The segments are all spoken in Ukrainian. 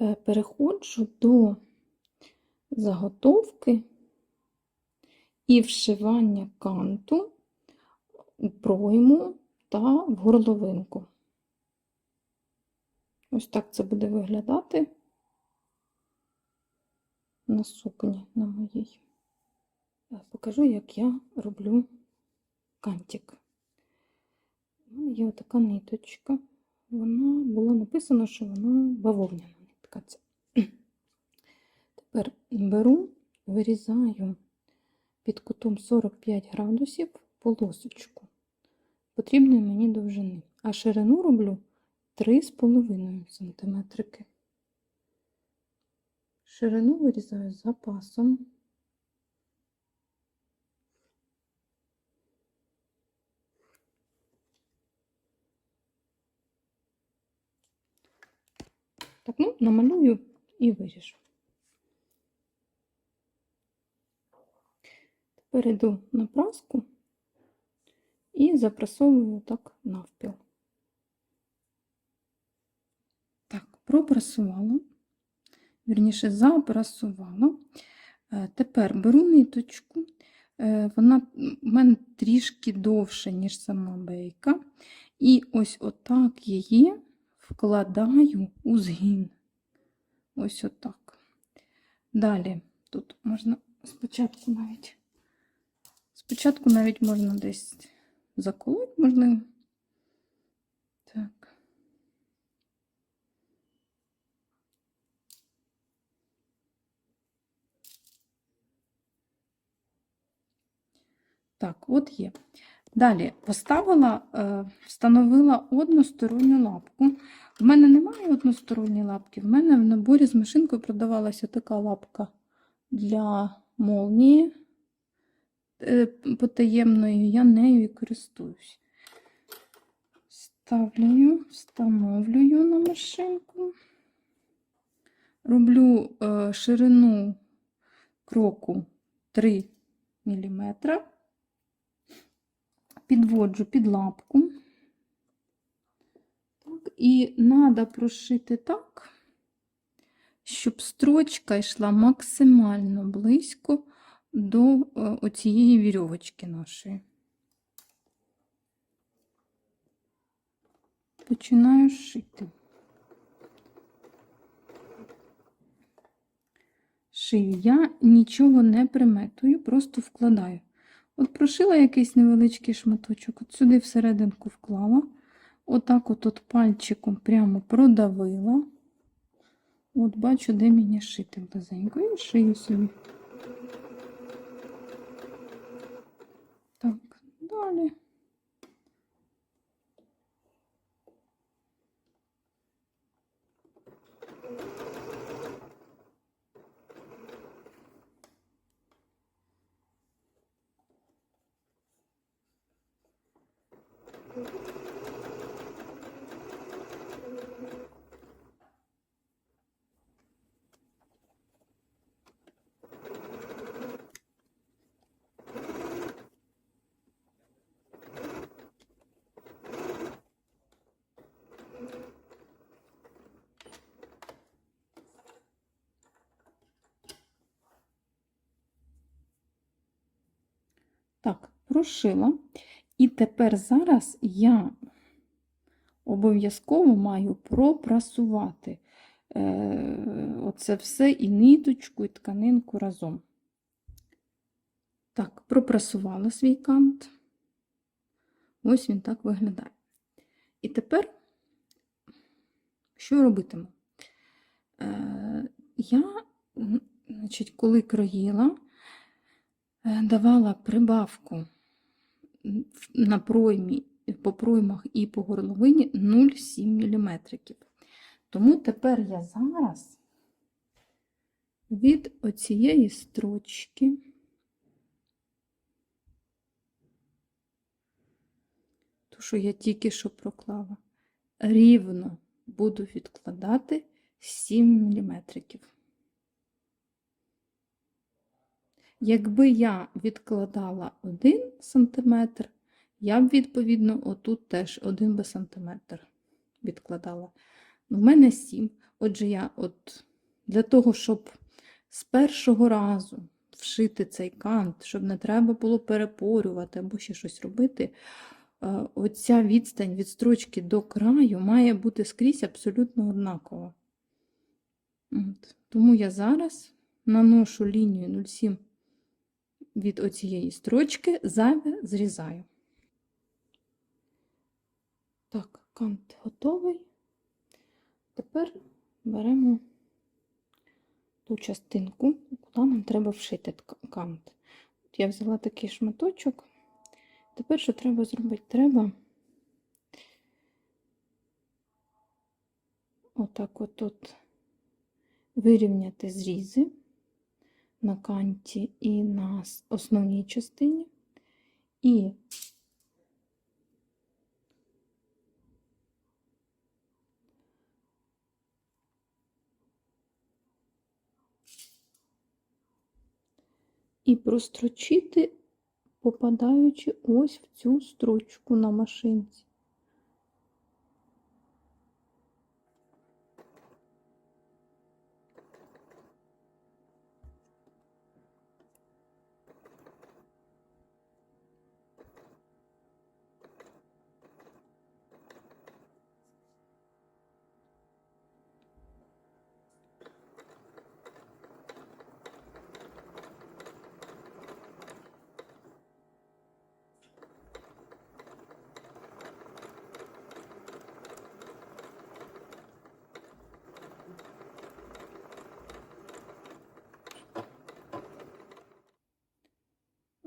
е, переходжу до заготовки і вшивання канту у пройму та в горловинку. Ось так це буде виглядати на сукні на моїй. Покажу, як я роблю кантик. Є така ниточка. Вона була написано, що вона бавовняна нитка. Тепер беру, вирізаю під кутом 45 градусів полосочку потрібної мені довжини, а ширину роблю 3,5 см. Ширину вирізаю з запасом. Так, ну, намалюю і виріжу. Тепер йду на праску і запрасовую так навпіл. Так, пропрасувала, вірніше, запрасувала. Е, Тепер беру ниточку, е, вона в мене трішки довша, ніж сама бейка. І ось отак її вкладаю у згін. Ось отак. Далі тут можна спочатку навіть, спочатку навіть можна десь заколоть, можливо. Так. Так, от є. Далі поставила, е, встановила односторонню лапку. В мене немає односторонньої лапки. В мене в наборі з машинкою продавалася така лапка для молнії е, потаємної. Я нею і користуюсь. Ставлю, встановлюю на машинку. Роблю е, ширину кроку 3 мм підводжу під лапку. Так, І треба прошити так, щоб строчка йшла максимально близько до е, оцієї вірьовочки нашої. Починаю шити. Шию. Я нічого не приметую, просто вкладаю. От прошила якийсь невеличкий шматочок, от сюди всерединку вклала, отак от, от пальчиком прямо продавила. От бачу, де мені шити близенько, і шию собі. Так, далі. Так, прошила. І тепер зараз я обов'язково маю пропрасувати е, оце все і ниточку, і тканинку разом. Так, пропрасувала свій кант. Ось він так виглядає. І тепер, що робитиму? Е, я, значить, коли кроїла, е, давала прибавку на проймі, по проймах і по горловині 0,7 мм. Тому тепер я зараз від оцієї строчки ту, що я тільки що проклала, рівно буду відкладати 7 мм. Якби я відкладала 1 см, я б, відповідно, отут теж 1 би сантиметр відкладала. У мене 7. Отже, я от для того, щоб з першого разу вшити цей кант, щоб не треба було перепорювати або ще щось робити, е, оця відстань від строчки до краю має бути скрізь абсолютно однакова. От. Тому я зараз наношу лінію 0,7 від оцієї строчки, зайве зрізаю. Так, кант готовий. Тепер беремо ту частинку, куди нам треба вшити кант. От я взяла такий шматочок. Тепер що треба зробити? Треба отак от тут вирівняти зрізи на канті і на основній частині. І і прострочити, попадаючи ось в цю строчку на машинці.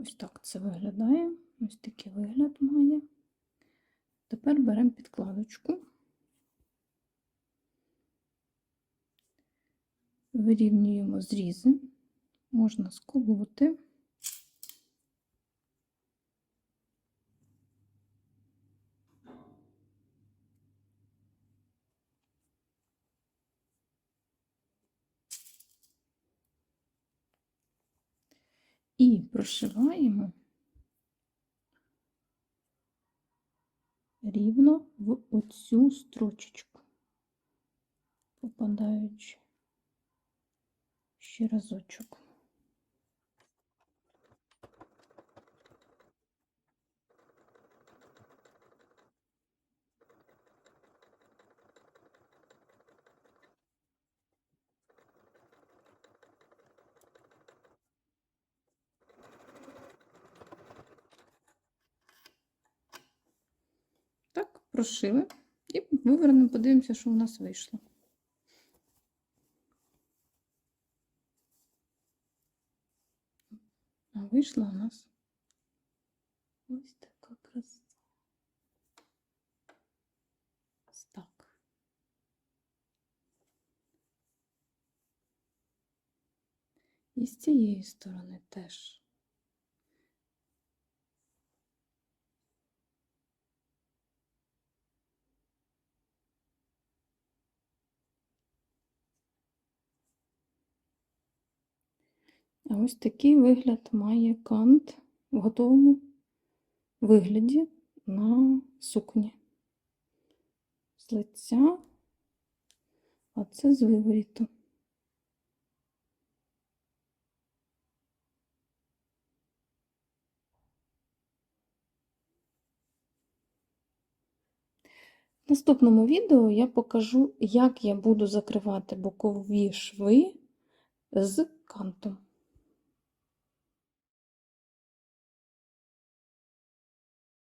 Ось так це виглядає. Ось такий вигляд має. Тепер беремо підкладочку, вирівнюємо зрізи, можна сколоти. І прошиваємо рівно в оцю строчечку, попадаючи ще разочок. Так, прошили. І вивернемо, подивимося, що у нас вийшло. А вийшла у нас ось така краса. Так. І з цієї сторони теж. Ось такий вигляд має кант в готовому вигляді на сукні. З лиця, а це з виворіту. В наступному відео я покажу, як я буду закривати бокові шви з кантом.